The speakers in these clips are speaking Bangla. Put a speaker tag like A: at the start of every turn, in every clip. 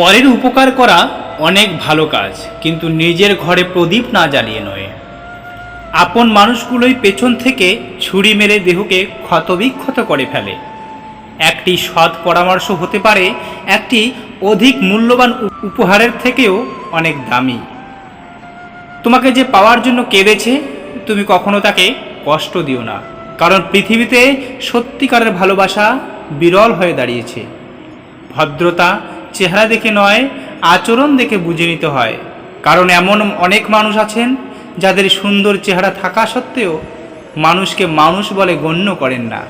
A: পরের উপকার করা অনেক ভালো কাজ, কিন্তু নিজের ঘরে প্রদীপ না জ্বালিয়ে নয়। আপন মানুষগুলোই পেছন থেকে ছুরি মেরে দেহকে ক্ষতবিক্ষত করে ফেলে। একটি সৎ পরামর্শ হতে পারে, একটি অধিক মূল্যবান উপ- উপহারের থেকেও অনেক দামি। তোমাকে যে পাওয়ার জন্য কেঁদেছে, তুমি কখনো তাকে কষ্ট দিও না, কারণ পৃথিবীতে সত্যিকারের ভালোবাসা বিরল হয়ে দাঁড়িয়েছে। ভদ্রতা চেহারা দেখে নয়, আচরণ দেখে বুঝে নিতে হয়। কারণ এমন অনেক মানুষ আছেন, যাদের সুন্দর চেহারা থাকা সত্ত্বেও মানুষকে মানুষ বলে গণ্য করেন না।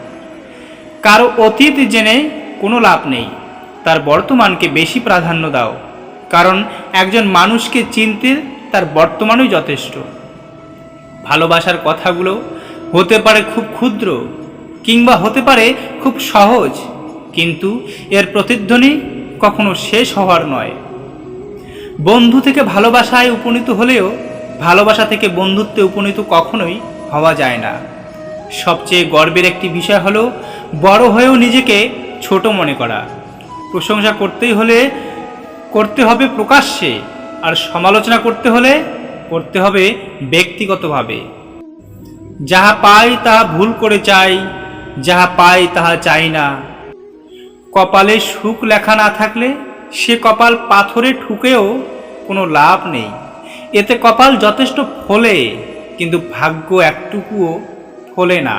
A: কারও অতীত জেনে কোনো লাভ নেই, তার বর্তমানকে বেশি প্রাধান্য দাও। কারণ একজন মানুষকে চিনতে তার বর্তমানই যথেষ্ট। ভালোবাসার কথাগুলো হতে পারে খুব ক্ষুদ্র, কিংবা হতে পারে খুব সহজ, কিন্তু এর প্রতিধ্বনি কখনো শেষ হওয়ার নয়। বন্ধু থেকে ভালোবাসায় উপনীত হলেও ভালোবাসা থেকে বন্ধুত্বে উপনীত কখনোই হওয়া যায় না। সবচেয়ে গর্বের একটি বিষয় হলো বড় হয়েও নিজেকে ছোট মনে করা। প্রশংসা করতেই হলে করতে হবে প্রকাশ্যে, আর সমালোচনা করতে হলে করতে হবে ব্যক্তিগতভাবে। যাহা পাই তাহা ভুল করে চাই, যাহা পাই তাহা চাই না। কপালে সুখ লেখা না থাকলে সে কপাল পাথরে ঠুকেও কোনো লাভ নেই। এতে কপাল যথেষ্ট ফলে, কিন্তু ভাগ্য একটুকুও ফলে না।